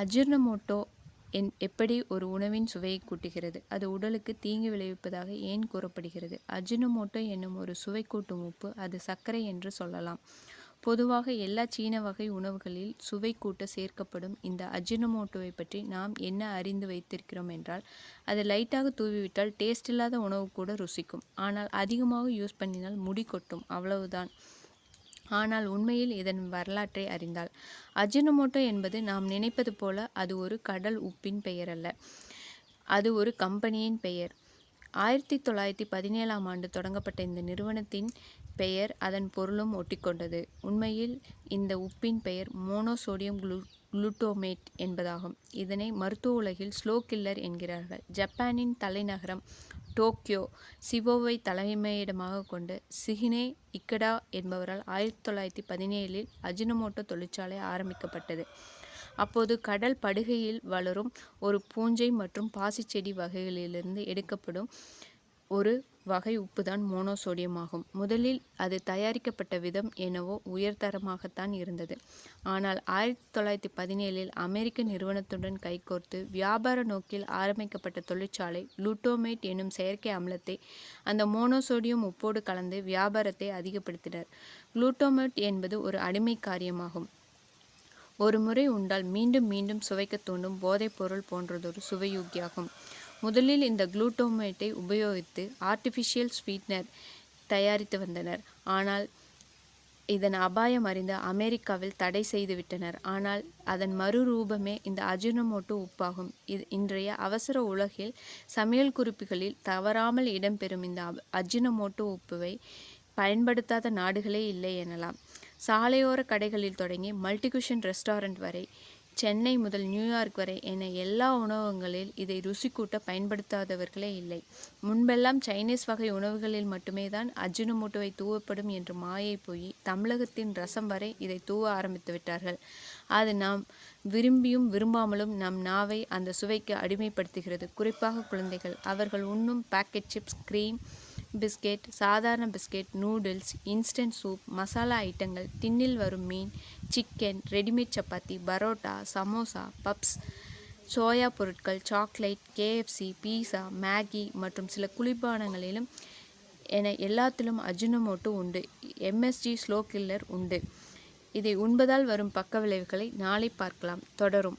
அஜிர்னமோட்டோ என் எப்படி ஒரு உணவின் சுவையை கூட்டுகிறது? அது உடலுக்கு தீங்கு விளைவிப்பதாக ஏன் கூறப்படுகிறது? அஜினமோட்டோ என்னும் ஒரு சுவை கூட்டும் உப்பு அது சர்க்கரை என்று சொல்லலாம். பொதுவாக எல்லா சீன வகை உணவுகளில் சுவை கூட்ட சேர்க்கப்படும். இந்த அஜினமோட்டோவை பற்றி நாம் என்ன அறிந்து வைத்திருக்கிறோம் என்றால் அது லைட்டாக தூவிவிட்டால் டேஸ்ட் இல்லாத உணவு கூட ருசிக்கும். ஆனால் அதிகமாக யூஸ் பண்ணினால் முடி கொட்டும். அவ்வளவுதான். ஆனால் உண்மையில் இதன் வரலாற்றை அறிந்தால். அஜினமோட்டோ என்பது நாம் நினைப்பது போல அது ஒரு கடல் உப்பின் பெயர் அல்ல அது ஒரு கம்பெனியின் பெயர். ஆயிரத்தி தொள்ளாயிரத்தி பதினேழாம் ஆண்டு தொடங்கப்பட்ட இந்த நிறுவனத்தின் பெயர் அதன் பொருளும் ஒட்டிக்கொண்டது. உண்மையில் இந்த உப்பின் பெயர் மோனோசோடியம் குளூ குளுட்டோமேட் என்பதாகும். இதனை மருத்துவ உலகில் ஸ்லோ கில்லர் என்கிறார்கள். ஜப்பானின் தலைநகரம் டோக்கியோ சிவோவை தலைமையிடமாக கொண்டு சிஹினே இக்கடா என்பவரால் ஆயிரத்தி தொள்ளாயிரத்தி பதினேழில் அஜினமோட்டோ தொழிற்சாலை ஆரம்பிக்கப்பட்டது. அப்போது கடல் படுகையில் வளரும் ஒரு பூஞ்சை மற்றும் பாசிச்செடி வகைகளிலிருந்து எடுக்கப்படும் ஒரு வகை உப்புதான் மோனோசோடியம் ஆகும் முதலில் அது தயாரிக்கப்பட்ட விதம் என்னவோ உயர்தரமாகத்தான் இருந்தது. ஆனால் ஆயிரத்தி தொள்ளாயிரத்தி பதினேழில் அமெரிக்க நிறுவனத்துடன் கைகோர்த்து வியாபார நோக்கில் ஆரம்பிக்கப்பட்ட தொழிற்சாலை குளுட்டோமேட் எனும் செயற்கை அமிலத்தை அந்த மோனோசோடியம் உப்போடு கலந்து வியாபாரத்தை அதிகப்படுத்தினர். குளுட்டோமேட் என்பது ஒரு அடிமை காரியமாகும். ஒரு முறை உண்டால் மீண்டும் மீண்டும் சுவைக்க தூண்டும் போதைப் பொருள் போன்றதொரு சுவையூக்கியாகும். முதலில் இந்த குளூட்டோமேட்டை உபயோகித்து ஆர்டிஃபிஷியல் ஸ்வீட்னர் தயாரித்து வந்தனர். ஆனால் இதன் அபாயம் அறிந்து அமெரிக்காவில் தடை செய்துவிட்டனர் ஆனால் அதன் மறுரூபமே இந்த அஜினமோட்டோ உப்பாகும். இது இன்றைய அவசர உலகில் சமையல் குறிப்புகளில் தவறாமல் இடம்பெறும் இந்த அஜினமோட்டோ உப்புவை பயன்படுத்தாத நாடுகளே இல்லை எனலாம். சாலையோர கடைகளில் தொடங்கி மல்டிகுஷன் ரெஸ்டாரண்ட் வரை சென்னை முதல் நியூயார்க் வரை என எல்லா உணவகங்களில் இதை ருசி கூட்ட பயன்படுத்தாதவர்களே இல்லை. முன்பெல்லாம் சைனீஸ் வகை உணவுகளில் மட்டுமே தான் அஜினமோட்டோவை தூவப்படும் என்று மாயை போய் தமிழகத்தின் ரசம் வரை இதை தூவ ஆரம்பித்து விட்டார்கள். அது நாம் விரும்பியும் விரும்பாமலும் நம் நாவை அந்த சுவைக்கு அடிமைப்படுத்துகிறது. குறிப்பாக குழந்தைகள் அவர்கள் உண்ணும் பேக்கெட் சிப்ஸ் க்ரீம் பிஸ்கெட் சாதாரண biscuit noodles instant soup masala ஐட்டங்கள் டின்னில் வரும் மீன் chicken readymade chapati parotta samosa puffs soya பொருட்கள் சாக்லேட் கேஎஃப்சி பீஸா மேகி மற்றும் சில குளிர்பானங்களிலும் என எல்லாத்திலும் அஜினமோட்டோ உண்டு. எம்எஸ்ஜி ஸ்லோ கில்லர் உண்டு. இதை உண்பதால் வரும் பக்க விளைவுகளை நாளை பார்க்கலாம். தொடரும்.